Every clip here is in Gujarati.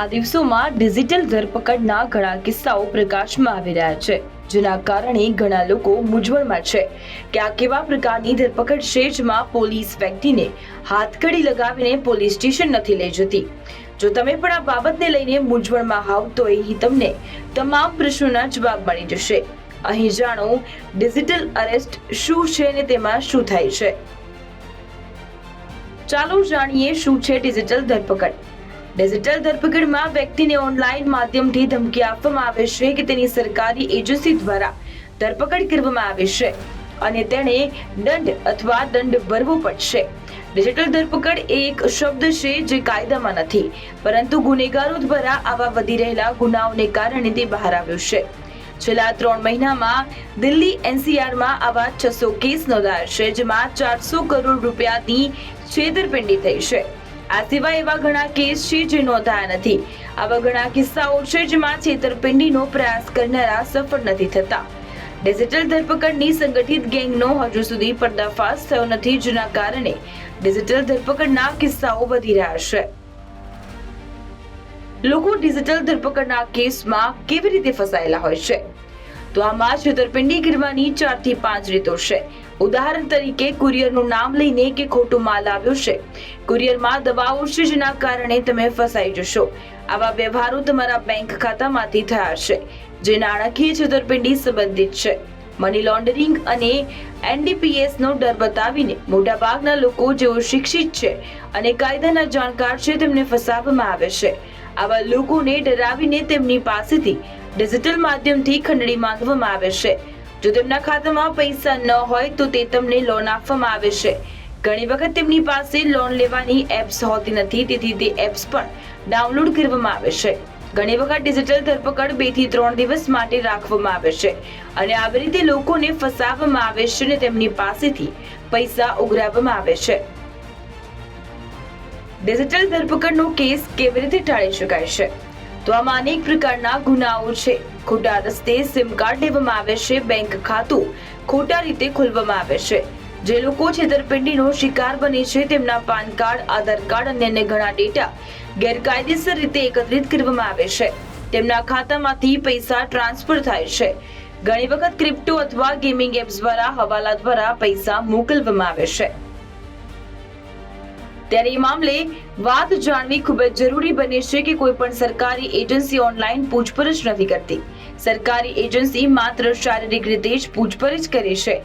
આ દિવસોમાં ડિજિટલ ધરપકડના ઘણા કિસ્સાઓ પ્રકાશમાં આવી રહ્યા છે, જેના કારણે ઘણા લોકો મૂંઝવણમાં છે. કે આ કેવા પ્રકારની ધરપકડ છે જેમાં પોલીસ વ્યક્તિને હાથકડી લગાવીને પોલીસ સ્ટેશન નથી લઈ જતી. જો તમે પણ આ બાબતને લઈને મૂંઝવણમાં હોવ તો અહીં તમને તમામ પ્રશ્નોના જવાબ મળી જશે. અહીં જાણો ડિજિટલ અરેસ્ટ શું છે અને તેમાં શું થાય છે? ચાલો જાણીએ શું છે ડિજિટલ ધરપકડ. ડિજિટલ ધરપકડમાં વ્યક્તિને ઓનલાઈન માધ્યમથી ધમકી આપવામાં આવે છે કે તેની સરકારી એજન્સી દ્વારા ધરપકડ કરવામાં આવે છે. અને તેણે દંડ અથવા દંડ ભરવો પડશે. ડિજિટલ ધરપકડ એ એક શબ્દ છે જે કાયદામાં નથી, પરંતુ ગુનેગારો દ્વારા આવા વધી રહેલા ગુનાઓને કારણે તે બહાર આવ્યો છે. છેલ્લા ત્રણ મહિનામાં દિલ્હી એનસીઆરમાં આવા છસો કેસ નોંધાયા છે, જેમાં ચારસો કરોડ રૂપિયાની છેતરપિંડી થઈ છે. આ સિવાય એવા ઘણા કેસ છે જે નોંધાયા નથી. આવા ઘણા કિસ્સાઓ છે જેમાં છેતરપિંડીનો પ્રયાસ કરનારા સફળ નથી થતા. ડિજિટલ ધરપકડની સંગઠિત ગેંગનો હજુ સુધી પર્દાફાશ થયો નથી, જેના કારણે ડિજિટલ ધરપકડના કિસ્સાઓ વધી રહ્યા છે. લોકો ડિજિટલ ધરપકડના કેસમાં કેવી રીતે ફસાયેલા હોય છે? તો આમાં છેતરપિંડી કરવાની ચારથી પાંચ રીતો છે. ઉદાહરણ તરીકે કુરિયરનું નામ લઈને કે ખોટું માલ આવ્યો છે. કુરિયરમાં દવાઓ છે જેના કારણે તમે ફસાઈ જશો. આવા વ્યવહારો તમારા બેંક ખાતામાંથી થયા છે, જે નાણાકીય છેતરપિંડી સંબંધિત છે. મની લોન્ડરિંગ અને એનડીપીએસ નો ડર બતાવીને મોટાભાગના લોકો જેઓ શિક્ષિત છે અને કાયદાના જાણકાર છે તેમને ફસાવવામાં આવે છે. આવા લોકોને ડરાવીને તેમની પાસેથી ડિજિટલ માધ્યમથી ખંડણી માંગવામાં આવે છે. જો તેમના ખાતામાં પૈસા ન હોય તો તે તમને લોન આપવામાં આવે છે. ઘણી વખત તેમની પાસે લોન લેવાની એપ્સ હોતી નથી, તેથી તે એપ્સ પણ ડાઉનલોડ કરવામાં આવે છે. ઘણી વખત ડિજિટલ ધરપકડ બેથી ત્રણ દિવસ માટે રાખવામાં આવે છે અને આવી રીતે લોકોને ફસાવવામાં આવે છે અને તેમની પાસેથી પૈસા ઉઘરાવવામાં આવે છે. ડિજિટલ ધરપકડનો કેસ કેવી રીતે ટાળી શકાય છે? તો અનેક પ્રકારના ગુનાઓ છે. ખોટા રસ્તે સિમ કાર્ડ લેવામાં આવે છે, બેંક ખાતું ખોટા રીતે ખોલવામાં આવે છે. જે લોકો છેતરપિંડીનો શિકાર બને છે, તેમના પાન કાર્ડ, આધાર કાર્ડ અને અન્ય ઘણા ડેટા ગેરકાયદેસર રીતે એકત્રિત કરવામાં આવે છે. તેમના ખાતામાંથી પૈસા ટ્રાન્સફર થાય છે. ઘણી વખત ક્રિપ્ટો અથવા ગેમિંગ એપ્સ દ્વારા હવાલા દ્વારા પૈસા મોકલવામાં આવે છે. ત્યારે એ મામલે વાત જાણવી ખૂબ જ જરૂરી બને છે કે કોઈ પણ સરકારી એજન્સી ઓનલાઈન પૂછપરછ નથી કરતી. સરકારી એજન્સી માત્ર શારીરિક રીતે જ પૂછપરછ કરે છે.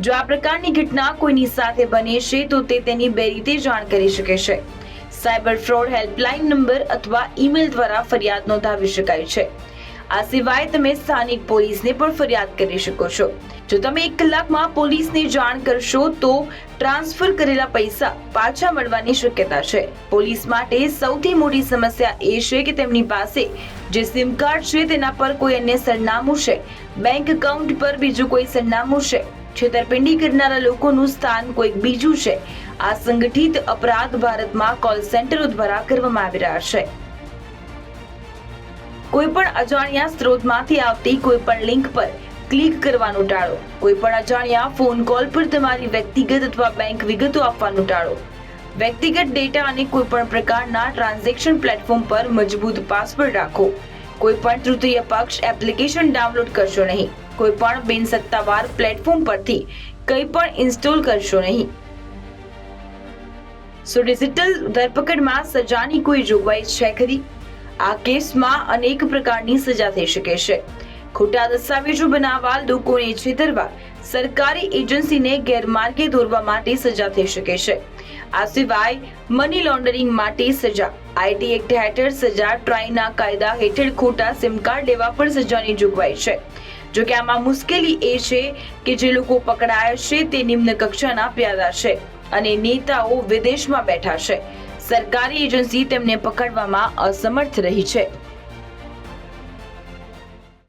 જો આ પ્રકારની ઘટના કોઈની સાથે બને છે, તો તે તેની બે રીતે જાણ કરી શકે છે. સાયબર ફ્રોડ હેલ્પલાઇન નંબર અથવા ઈમેલ દ્વારા ફરિયાદ નોંધાવી શકાય છે. આ સિવાય તમે સ્થાનિક પોલીસને પણ ફરિયાદ કરી શકો છો. જો તમે એક કલાકમાં પોલીસને જાણ કરશો તો ટ્રાન્સફર કરેલા પૈસા પાછા મળવાની શક્યતા છે. પોલીસ માટે સૌથી મોટી સમસ્યા એ છે કે તેમની પાસે જે સિમ કાર્ડ છે તેના પર કોઈ અન્ય સરનામું છે. બેંક એકાઉન્ટ પર બીજું કોઈ સરનામું છે. છેતરપિંડી કરનારા લોકોનું સ્થાન કોઈક બીજું છે. આ સંગઠિત અપરાધ ભારતમાં કોલ સેન્ટરો દ્વારા કરવામાં આવી રહ્યા છે. કોઈ પણ અજાણ્યા સ્ત્રોતમાંથી આવતી કોઈ પણ લિંક પર ક્લિક કરવાનું ટાળો. કોઈ પણ અજાણ્યા ફોન કોલ પર તમારી વ્યક્તિગત અથવા બેંક વિગતો આપવાનું ટાળો. વ્યક્તિગત ડેટા અને કોઈ પણ પ્રકારના ટ્રાન્ઝેક્શન પ્લેટફોર્મ પર મજબૂત પાસવર્ડ રાખો. કોઈ પણ તૃતીય પક્ષ એપ્લિકેશન ડાઉનલોડ કરશો નહીં. કોઈ પણ બિનસત્તાવાર પ્લેટફોર્મ પરથી કંઈ પણ ઇન્સ્ટોલ કરશો નહીં. સો ડિજિટલ ધરપકડમાં સજાની કોઈ જોગવાઈ છે ખરી? આ કેસમાં અનેક પ્રકારની સજા થઈ શકે છે. ખોટા દસ્તાવેજો બનાવવા, લોકોને છેતરવા, સરકારી એજન્સીને ગેરમાર્ગે દોરવા માટે સજા થઈ શકે છે. આ સિવાય મની લોન્ડરિંગ માટે સજા. આઈટી એક્ટ હેઠળ સજા, ટ્રાયના કાયદા હેઠળ ખોટા સિમ કાર્ડ લેવા પણ સજાની જોગવાઈ છે. જો કે આમાં મુશ્કેલી એ છે કે જે લોકો પકડાયા છે તે નિમ્ન કક્ષાના પ્યાદા છે અને નેતાઓ વિદેશમાં બેઠા છે. સરકારી એજન્સી તેમને પકડવામાં અસમર્થ રહી છે.